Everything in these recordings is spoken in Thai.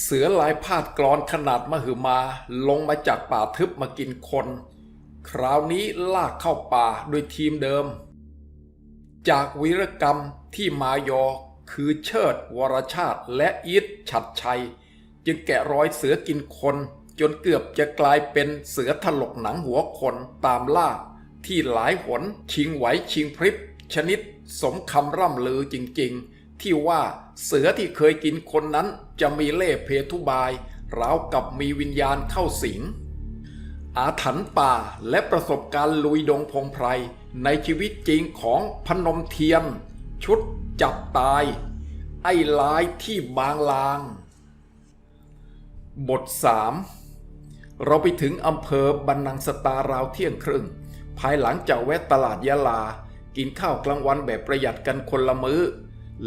เสือลายพาดกรอนขนาดมหึมาลงมาจากป่าทึบมากินคน คราวนี้ลากเข้าป่าโดยทีมเดิม จากวีรกรรมที่มายอคือเชิด วรชาติและอีทฉัดชัย จึงแกะรอยเสือกินคน จนเกือบจะกลายเป็นเสือถลกหนังหัวคนตามล่า ที่หลายหนชิงไหวชิงพริบ ชนิดสมคำร่ำลือจริงๆ ที่ว่าเสือที่เคยกินคนนั้นจะมีเล่เพทุบายราวกับมีวิญญาณเข้าสิง อาถรรพ์ป่าและประสบการณ์ลุยดงพงไพร ในชีวิตจริงของพนมเทียน ชุดจับตาย ไอ้ลายที่บางลาง บท 3 เราไปถึงอำเภอบันนังสตาราวเที่ยงครึ่ง ภายหลังจากแวะตลาดยะลา กินข้าวกลางวันแบบประหยัดกันคนละมื้อ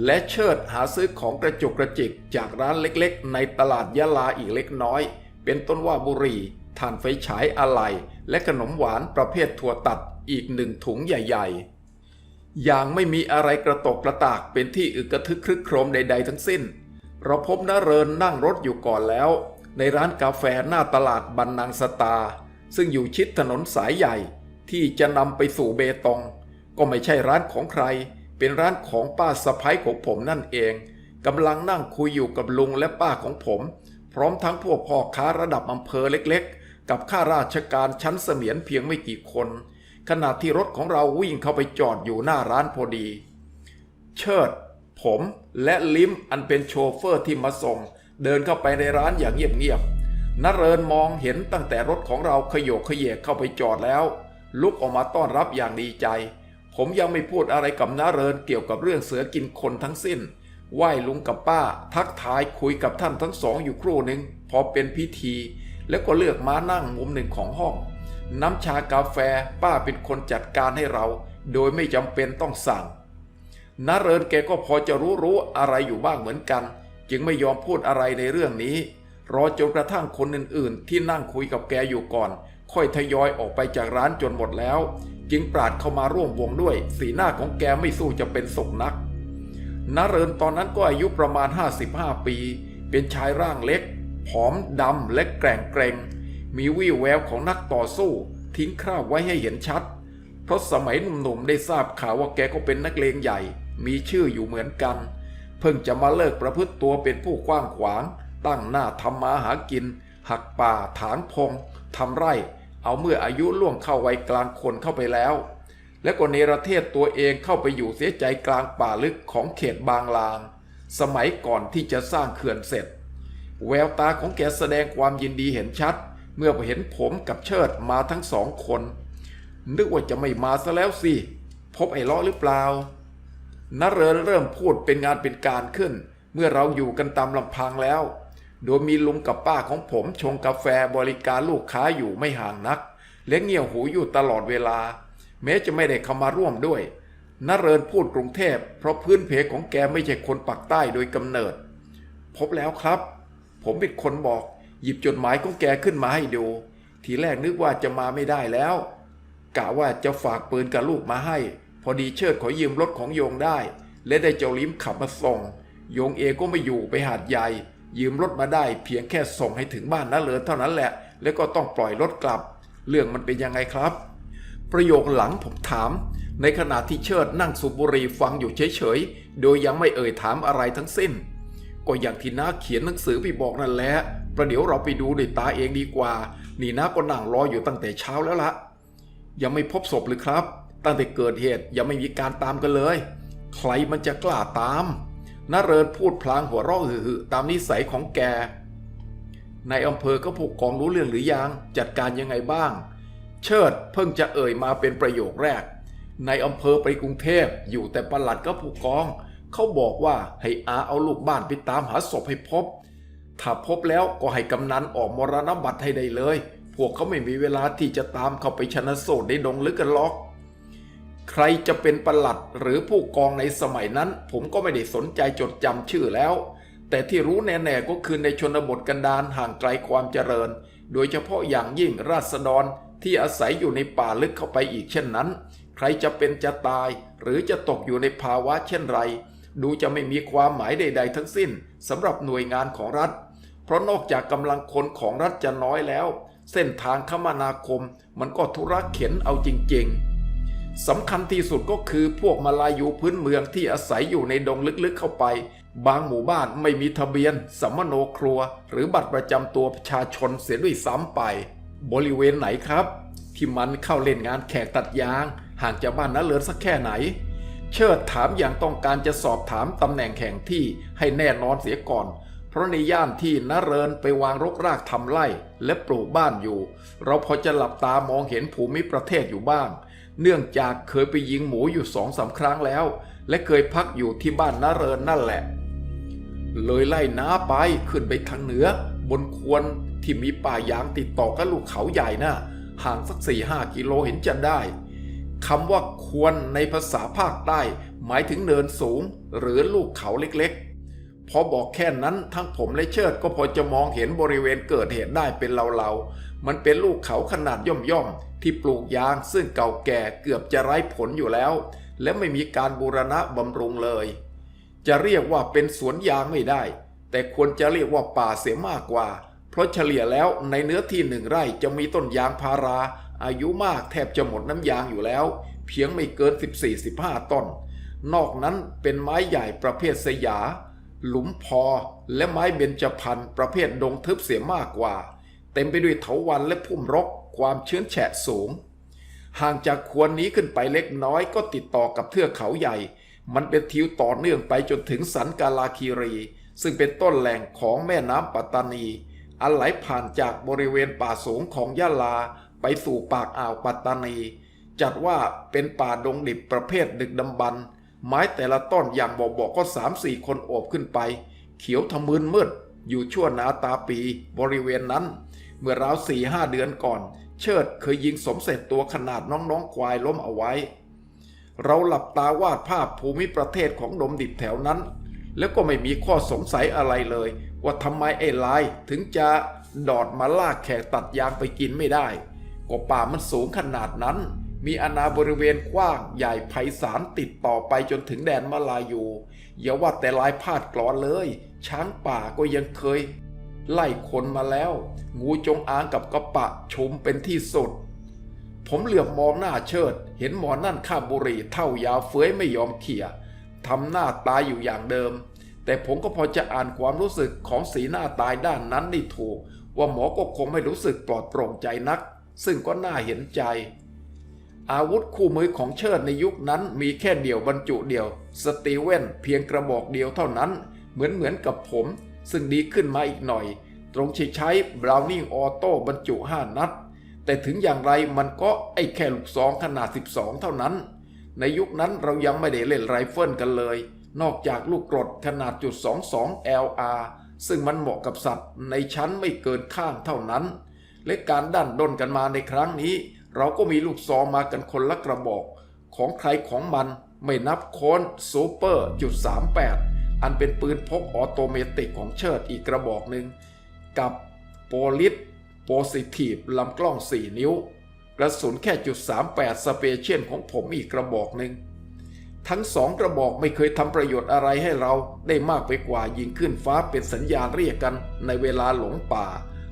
และเชิดหาซื้อของกระจุกกระจิกจากร้านเล็กๆ ในตลาดยะลาอีกเล็กน้อย เป็นต้นว่าบุรีถ่านไฟฉายอะไหล่และขนมหวานประเภทถั่วตัดอีกหนึ่งถุงใหญ่ๆ อย่างไม่มีอะไรกระตกกระตากเป็นที่อึกกระทึกครึกโครมใดๆทั้งสิ้น เราพบนเรินนั่งรถอยู่ก่อนแล้ว ในร้านกาแฟหน้าตลาดบันนังสตา ซึ่งอยู่ชิดถนนสายใหญ่ที่จะนำไปสู่เบตง ก็ไม่ใช่ร้านของใคร เป็นร้านของป้าสะพ้ยของผมนั่นเองกำลังนั่งคุยอยู่กับลุงและป้าของผม พร้อมทั้งพวกพ่อค้าระดับอำเภอเล็กๆ กับข้าราชการชั้นเสมียนเพียงไม่กี่คน ขณะที่รถของเราวิ่งเข้าไปจอดอยู่หน้าร้านพอดี เชิด ผมและลิมอันเป็นโชเฟอร์ที่มาส่ง เดินเข้าไปในร้านอย่างเงียบๆนเรินมองเห็นตั้งแต่รถของเราขยโยกขยเยกเข้าไปจอดแล้ว ลุกออกมาต้อนรับอย่างดีใจ ผมยังไม่พูดอะไรกับน้าเรินเกี่ยวกับเรื่องเสือกินคนทั้งสิ้น ไหว้ลุงกับป้า ทักทายคุยกับท่านทั้งสองอยู่ครู่หนึ่งพอเป็นพิธี แล้วก็เลือกมานั่งมุมหนึ่งของห้อง น้ำชากาแฟป้าเป็นคนจัดการให้เรา โดยไม่จำเป็นต้องสั่งนาเรินแกก็พอจะรู้รู้อะไรอยู่บ้างเหมือนกัน จึงไม่ยอมพูดอะไรในเรื่องนี้ รอจนกระทั่งคนอื่นๆ ที่นั่งคุยกับแกอยู่ก่อน ค่อยทยอยออกไปจากร้านจนหมดแล้ว จึงปราดเข้ามาร่วมวงด้วย สีหน้าของแกไม่สู้จะเป็นศกนักนเรินตอนนั้นก็อายุประมาณ 55 ปี เป็นชายร่างเล็ก ผอมดำและแกร่งเกรงมีวี่แววของนักต่อสู้ ทิ้งคราบไว้ให้เห็นชัด เพราะสมัยหนุ่มๆได้ทราบข่าวว่าแกก็เป็นนักเลงใหญ่ มีชื่ออยู่เหมือนกัน เพิ่งจะมาเลิกประพฤติตัวเป็นผู้กว้างขวาง ตั้งหน้าทำมาหากิน หักป่า ถางพงทำไร่ เอาเมื่ออายุล่วงเข้าวัยกลางคนเข้าไปแล้ว และก็เนรเทศตัวเองเข้าไปอยู่เสียใจกลางป่าลึกของเขตบางลาง สมัยก่อนที่จะสร้างเขื่อนเสร็จ แววตาของแกแสดงความยินดีเห็นชัด เมื่อเห็นผมกับเชิดมาทั้งสองคน นึกว่าจะไม่มาซะแล้วสิพบไอ้ล้อหรือเปล่านเรินเริ่มพูดเป็นงานเป็นการขึ้น เมื่อเราอยู่กันตามลำพังแล้ว โดยมีลุงกับป้าของผมชงกาแฟบริการลูกค้าอยู่ไม่ห่างนักและเงี่ยวหูอยู่ตลอดเวลา แม้จะไม่ได้เข้ามาร่วมด้วยนเรินพูดกรุงเทพ เพราะพื้นเพของแกไม่ใช่คนปักใต้โดยกำเนิด พบแล้วครับ ผมเป็นคนบอก หยิบจดหมายของแกขึ้นมาให้ดู ทีแรกนึกว่าจะมาไม่ได้แล้วกะว่าจะฝากปืนกับลูกมาให้ พอดีเชิดขอยืมรถของโยงได้ และได้เจ้าลิ้มขับมาส่งโยงเอก็ไม่อยู่ไปหาดใหญ่ ยืมรถมาได้ เพียงแค่ส่งให้ถึงบ้านนะเลินเท่านั้นแหละ แล้วก็ต้องปล่อยรถกลับ เรื่องมันเป็นยังไงครับ ประโยคหลังผมถาม ในขณะที่เชิดนั่งสูบบุหรี่ฟังอยู่เฉยๆ โดยยังไม่เอ่ยถามอะไรทั้งสิ้น ก็อย่างที่น้าเขียนหนังสือพี่บอกนั่นแหละประเดี๋ยวเราไปดูด้วยตาเองดีกว่า นี่น้าก็นั่งรออยู่ตั้งแต่เช้าแล้วละยังไม่พบศพเลยครับ ตั้งแต่เกิดเหตุยังไม่มีการตามกันเลย ใครมันจะกล้าตาม นาเรินพูดพลางหัวเราะหึ่ๆตามนิสัยของแกในอำเภอก็ผู้กองรู้เรื่องหรือยังจัดการยังไงบ้าง เชิดเพิ่งจะเอ่ยมาเป็นประโยคแรกในอำเภอไปกรุงเทพอยู่แต่ประหลัดก็ผู้กอง เขาบอกว่าให้อาเอาลูกบ้านไปตามหาศพให้พบ ถ้าพบแล้วก็ให้กำนันออกมรณบัตรให้ได้เลย พวกเขาไม่มีเวลาที่จะตามเข้าไปชนะสูตรในดงลึกกันหรอก ใครจะเป็นประหลัดหรือผู้กองในสมัยนั้น ผมก็ไม่ได้สนใจจดจำชื่อแล้ว แต่ที่รู้แน่ๆก็คือในชนบทกันดารห่างไกลความเจริญ โดยเฉพาะอย่างยิ่งราษฎรที่อาศัยอยู่ในป่าลึกเข้าไปอีกเช่นนั้น ใครจะเป็นจะตาย หรือจะตกอยู่ในภาวะเช่นไร ดูจะไม่มีความหมายใด ๆ ทั้งสิ้นสำหรับหน่วยงานของรัฐ เพราะนอกจากกำลังคนของรัฐจะน้อยแล้ว เส้นทางคมนาคมมันก็ธุระเข็นเอาจริง ๆ สำคัญที่สุดก็คือพวกมาลายูพื้นเมืองที่อาศัยอยู่ในดงลึกๆเข้าไป บางหมู่บ้านไม่มีทะเบียนสัมมโนครัว หรือบัตรประจำตัวประชาชนเสียด้วยซ้ำไป บริเวณไหนครับ ที่มันเข้าเล่นงานแขกตัดยาง ห่างจากบ้านน้าเลินสักแค่ไหน เชิดถามอย่างต้องการจะสอบถามตำแหน่งแข่งที่ให้แน่นอนเสียก่อน เพราะในย่านที่นเรินไปวางรกรากทำไร่และปลูกบ้านอยู่ เราพอจะหลับตามองเห็นภูมิประเทศอยู่บ้าง เนื่องจากเคยไปยิงหมูอยู่สองสาครั้งแล้ว และเคยพักอยู่ที่บ้านนาเรินนั่นแหละ เลยไล่น้าไปขึ้นไปทางเหนือ บนควรที่มีป่ายางติดต่อกับลูกเขาใหญ่น่ะห่างสักสี่ห้ากิโลเห็นจะได้คำว่าควรในภาษาภาคใต้ หมายถึงเนินสูง หรือลูกเขาเล็ก พอบอกแค่นั้นทั้งผมและเชิดก็พอจะมองเห็นบริเวณเกิดเหตุได้เป็นเล่าๆ มันเป็นลูกเขาขนาดย่อมๆ ที่ปลูกยางซึ่งเก่าแก่เกือบจะไร้ผลอยู่แล้ว และไม่มีการบูรณะบำรุงเลย จะเรียกว่าเป็นสวนยางไม่ได้ แต่ควรจะเรียกว่าป่าเสียมากกว่า เพราะเฉลี่ยแล้วในเนื้อที่หนึ่งไร่จะมีต้นยางพารา อายุมากแทบจะหมดน้ำยางอยู่แล้ว เพียงไม่เกิน 14-15 ต้น นอกนั้นเป็นไม้ใหญ่ประเภทสยา หลุมพอและไม้เบญจพรรณประเภทดงทึบเสียมากกว่า เต็มไปด้วยเถาวัลย์และพุ่มรกความชื้นแฉะสูง ห่างจากควรนี้ขึ้นไปเล็กน้อยก็ติดต่อกับเทือกเขาใหญ่ มันเป็นทิวต่อเนื่องไปจนถึงสันกาลาคีรี ซึ่งเป็นต้นแหล่งของแม่น้ำปัตตานี อันไหลผ่านจากบริเวณป่าสูงของยะลาไปสู่ปากอ่าวปัตตานี จัดว่าเป็นป่าดงดิบประเภทดึกดำบรรพ์ ไม้แต่ละต้นอย่างบอกบอกก็สามสี่คนโอบขึ้นไป เขียวทะมึนมืด อยู่ชั่วนาตาปีบริเวณนั้น เมื่อราวสี่ห้าเดือนก่อน เชิดเคยยิงสมเสร็จตัวขนาดน้องๆควายล้มเอาไว้ เราหลับตาวาดภาพภูมิประเทศของดมดิบแถวนั้น แล้วก็ไม่มีข้อสงสัยอะไรเลย ว่าทำไมไอ้ลายถึงจะดอดมาลากแขกตัดยางไปกินไม่ได้ก็ป่ามันสูงขนาดนั้น มีอาณาบริเวณกว้างใหญ่ไพศาลติดต่อไปจนถึงแดนมาลายู อย่าว่าแต่ลายพาดกรอนเลย ช้างป่าก็ยังเคย ไล่คนมาแล้ว งูจงอางกับกระปะชมเป็นที่สุด ผมเหลือบมองหน้าเชิด เห็นหมอนั่นข้าบุรีเท่ายาวเฟ้ยไม่ยอมเขี่ยทำหน้าตายอยู่อย่างเดิม แต่ผมก็พอจะอ่านความรู้สึกของสีหน้าตายด้านนั้นได้ถูก ว่าหมอก็คงไม่รู้สึกปลอดโปร่งใจนัก ซึ่งก็น่าเห็นใจ อาวุธคู่มือของเชิดในยุคนั้นมีแค่เดี่ยวบรรจุเดี่ยว สตีเวนเพียงกระบอกเดียวเท่านั้น เหมือนเหมือนกับผม ซึ่งดีขึ้นมาอีกหน่อย ตรงที่ใช้บราวนิ่งออโต้บรรจุ 5 นัด แต่ถึงอย่างไรมันก็ไอ้แค่ลูกซองขนาด 12 เท่านั้น ในยุคนั้นเรายังไม่ได้เล่นไรเฟิลกันเลย นอกจากลูกกรดขนาดจุด22 LR ซึ่งมันเหมาะกับสัตว์ในชั้นไม่เกินข้างเท่านั้น และการดันด้นกันมาในครั้งนี้ เราก็มีลูกซองมากันคนละกระบอก ของใครของมันไม่นับค้นซูเปอร์จุด38 อันเป็นปืนพกออโตเมติกของเชิดอีกกระบอกหนึ่ง กับโปลิสโพซิทีฟลำกล้อง 4 นิ้ว กระสุนแค่จุด38 สเปเชียลของผมอีกกระบอกหนึ่ง ทั้งสองกระบอกไม่เคยทำประโยชน์อะไรให้เราได้มากไปกว่ายิงขึ้นฟ้าเป็นสัญญาณเรียกกันในเวลาหลงป่า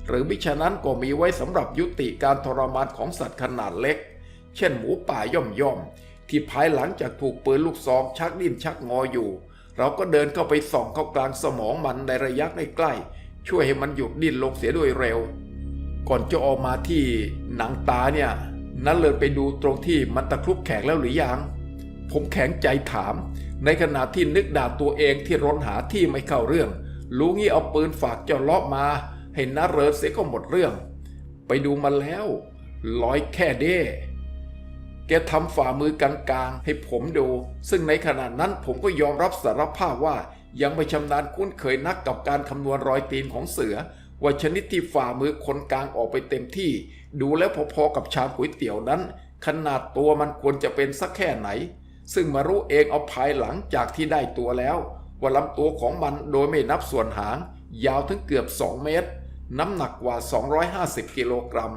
หรือมิฉะนั้นก็มีไว้สำหรับยุติการทรมานของสัตว์ขนาดเล็ก เช่นหมูป่าย่อมย่อมๆที่ภายหลังจากถูกปืนลูกซองชักดิ้นชักงออยู่ เราก็เดินเข้าไปส่องเข้ากลางสมองมันในระยะใกล้ๆช่วยให้มันหยุดดิ้นลงเสียด้วยเร็ว ก่อนจะออกมาที่หนังตาเนี่ยนั้นเลยไปดูตรงที่มันตะครุบแขกแล้วหรือยังผมแข็งใจถาม ในขณะที่นึกด่าตัวเองที่ร้นหาที่ไม่เข้าเรื่อง รู้งี้เอาปืนฝากเจ้าเลาะมา ให้นาเริเสียก็หมดเรื่อง ไปดูมาแล้วร้อยแค่เด้ แกทำฝ่ามือกลางๆ ให้ผมดู ซึ่งในขณะนั้นผมก็ยอมรับสารภาพว่ายังไม่ชำนาญคุ้นเคยนักกับการคำนวณรอยตีนของเสือ ว่าชนิดที่ฝ่ามือคนกลางออกไปเต็มที่ ดูแล้วพอๆกับชามก๋วยเตี๋ยวนั้น ขนาดตัวมันควรจะเป็นสักแค่ไหน ซึ่งมารู้เองเอาภายหลังจากที่ได้ตัวแล้ว ว่าลำตัวของมันโดยไม่นับส่วนหาง ยาวถึงเกือบ 2 เมตร น้ำหนักกว่า 250 กิโลกรัม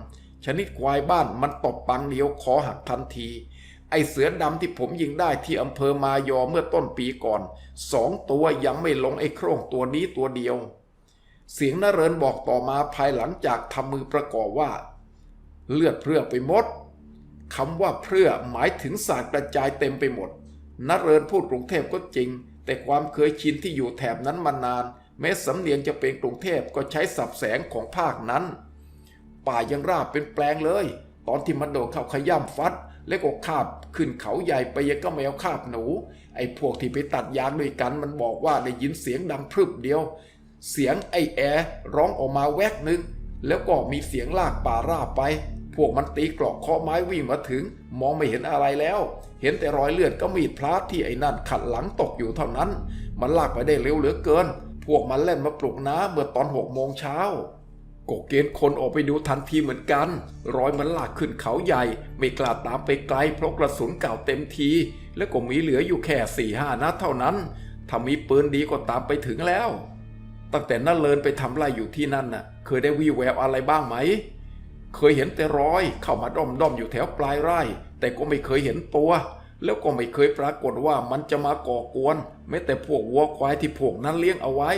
ชนิดควายบ้านมันตบปังเดียวคอหักทันที ไอเสือดำที่ผมยิงได้ที่อำเภอมายอเมื่อต้นปีก่อนสองตัวยังไม่ลงไอโครงตัวนี้ตัวเดียว เสียงนเรนบอกต่อมาภายหลังจากทำมือประกอบว่า เลือดเพื่อไปหมดคำว่าเพื่อหมายถึงสาดกระจายเต็มไปหมดนเรนพูดกรุงเทพก็จริง แต่ความเคยชินที่อยู่แถบนั้นมานาน แม้สำเนียงจะเป็นกรุงเทพก็ใช้สับแสงของภาคนั้น ป่ายังราบเป็นแปลงเลย ตอนที่มันโดดเข้าขย่ำฟัด แล้วก็คาบขึ้นเขาใหญ่ไปยังก็แมวคาบหนู ไอ้พวกที่ไปตัดยางด้วยกันมันบอกว่าได้ยินเสียงดังพรึบเดียว เสียงไอ้แอร้องออกมาแวกนึง แล้วก็มีเสียงลากป่าราบไป พวกมันตีกรอกเคาะไม้วิ่งมาถึง มองไม่เห็นอะไรแล้ว เห็นแต่รอยเลือดก็มีดพลาที่ไอ้นั่นขัดหลังตกอยู่เท่านั้น มันลากไปได้เร็วเหลือเกิน พวกมันเล่นมาปลุกน้าเมื่อตอนหกโมงเช้าก็เกณฑ์คนออกไปดูทันทีเหมือนกันรอยมันลากขึ้นเขาใหญ่ ไม่กล้าตามไปไกลเพราะกระสุนเก่าเต็มที แล้วก็มีเหลืออยู่แค่สี่ห้านัดเท่านั้น ถ้ามีปืนดีก็ตามไปถึงแล้ว ตั้งแต่นั่นเลินไปทำไรอยู่ที่นั่นน่ะ เคยได้วีแววอะไรบ้างไหม เคยเห็นแต่รอยเข้ามาด้อมด้อมอยู่แถวปลายไร่ แต่ก็ไม่เคยเห็นตัว แล้วก็ไม่เคยปรากฏว่ามันจะมาก่อกวนแม้แต่พวกวัวควายที่พวกนั้นเลี้ยงเอาไว้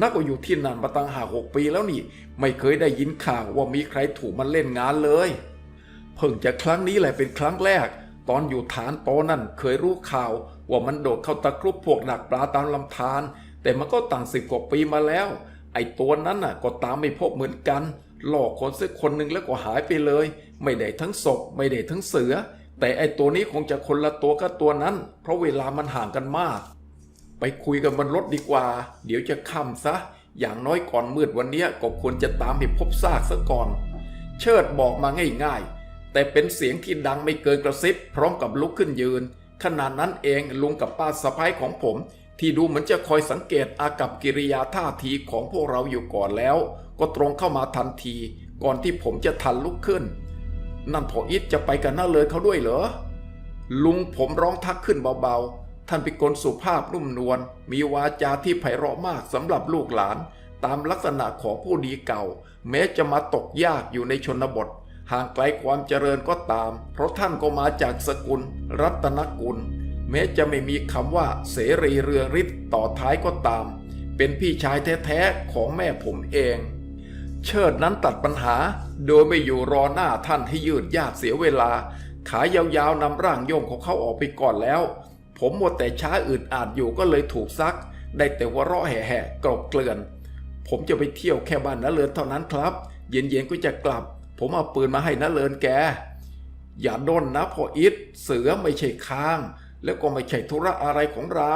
นักก็อยู่ที่นั่นมาตั้งหาหกปีแล้วนี่ ไม่เคยได้ยินข่าวว่ามีใครถูกมันเล่นงานเลย เพิ่งจะครั้งนี้แหละเป็นครั้งแรก ตอนอยู่ฐานโปนั่นเคยรู้ข่าว ว่ามันโดดเข้าตะครุบพวกดักปลาตามลำธารแต่มันก็ต่างสิบกว่าปีมาแล้ว ไอ้ตัวนั้นน่ะก็ตามไม่พบเหมือนกัน หลอกคนสักคนหนึ่งแล้วก็หายไปเลย ไม่ได้ทั้งศพไม่ได้ทั้งเสือ แต่ไอตัวนี้คงจะคนละตัวกับตัวนั้น เพราะเวลามันห่างกันมาก ไปคุยกันบนรถดีกว่า เดี๋ยวจะค่ำซะ อย่างน้อยก่อนมืดวันนี้ก็ควรจะตามไปพบซากซะก่อน เชิดบอกมาง่ายๆ แต่เป็นเสียงที่ดังไม่เกินกระซิบ พร้อมกับลุกขึ้นยืน ขณะนั้นเองลุงกับป้าสะพ้ายของผม ที่ดูเหมือนจะคอยสังเกตอากับกิริยาท่าทีของพวกเราอยู่ก่อนแล้ว ก็ตรงเข้ามาทันที ก่อนที่ผมจะทันลุกขึ้น นั่นพออิทจะไปกันน่าเลยเขาด้วยเหรอ ลุงผมร้องทักขึ้นเบาๆ ท่านเป็นคนสุภาพนุ่มนวล มีวาจาที่ไพเราะมากสำหรับลูกหลาน ตามลักษณะของผู้ดีเก่า แม้จะมาตกยากอยู่ในชนบท ห่างไกลความเจริญก็ตาม เพราะท่านก็มาจากสกุล รัตนกุล แม้จะไม่มีคำว่าเสรีเรืองฤทธิ์ต่อท้ายก็ตาม เป็นพี่ชายแท้ๆของแม่ผมเอง เชิดนั้นตัดปัญหา โดยไม่อยู่รอหน้าท่านให้ยืดยาดเสียเวลา ขายยาวๆนำร่างโยงของเขาออกไปก่อนแล้ว ผมหมดแต่ช้าอึดอาดอยู่ก็เลยถูกซัก ได้แต่ว่าราะแห่ๆกรบเกลื่อน ผมจะไปเที่ยวแค่บ้านนาเลินเท่านั้นครับ เย็นๆก็จะกลับ ผมเอาปืนมาให้นาเลินแก อย่าด้นนะพออิทเสือไม่ใช่ค้าง แล้วก็ไม่ใช่ธุระอะไรของเรา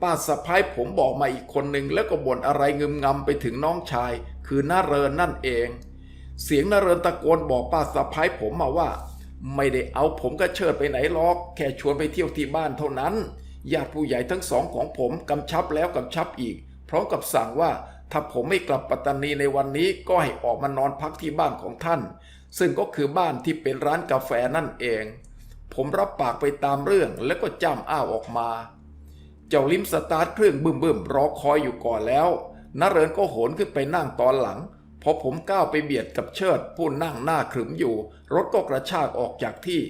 ป้าสะพ้ายผมบอกมาอีกคนหนึ่งแล้วก็บ่นอะไรงึมงำไปถึงน้องชาย คือนาเรินนั่นเอง เสียงนาเรินตะโกนบอกป้าสะพ้ายผมมาว่า ไม่ได้เอาผมก็เชิดไปไหนหรอก แค่ชวนไปเที่ยวที่บ้านเท่านั้นญาติผู้ใหญ่ทั้งสองของผมกำชับแล้วกำชับอีกพร้อมกับสั่งว่าถ้าผมไม่กลับปัตตานีในวันนี้ก็ให้ออกมานอนพักที่บ้านของท่าน ซึ่งก็คือบ้านที่เป็นร้านกาแฟนั่นเอง ผมรับปากไปตามเรื่องแล้วก็จ้ำอ้าวออกมา เจ้าลิมสตาร์ทเครื่องบึ้มบึมๆรอคอยอยู่ก่อนแล้ว นเรินก็โหนขึ้นไปนั่งตอนหลัง พอผมก้าวไปเบียดกับเชิด ผู้นั่งหน้าขรึมอยู่ รถก็กระชากออกจากที่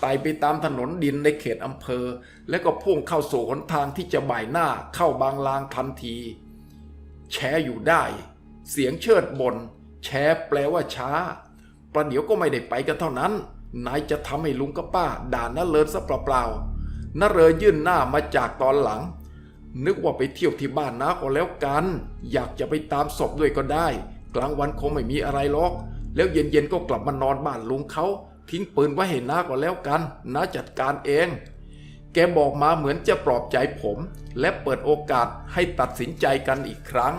ไต่ไปตามถนนดินในเขตอำเภอ แล้วก็พุ่งเข้าสู่หนทางที่จะบ่ายหน้าเข้าบางลางทันที แชอยู่ได้ เสียงเชิดบน แชแปลว่าช้า ประเดี๋ยวก็ไม่ได้ไปกันเท่านั้น นายจะทำให้ลุงกับป้าด่านนเลินซะเปล่าๆนเรยยื่นหน้ามาจากตอนหลัง นึกว่าไปเที่ยวที่บ้านน้าก็แล้วกัน อยากจะไปตามศพด้วยก็ได้ กลางวันคงไม่มีอะไรหรอก แล้วเย็นๆก็กลับมานอนบ้านลุงเขา ทิ้งปืนไว้ให้น้าก็แล้วกันน้าจัดการเอง แกบอกมาเหมือนจะปลอบใจผม และเปิดโอกาสให้ตัดสินใจกันอีกครั้ง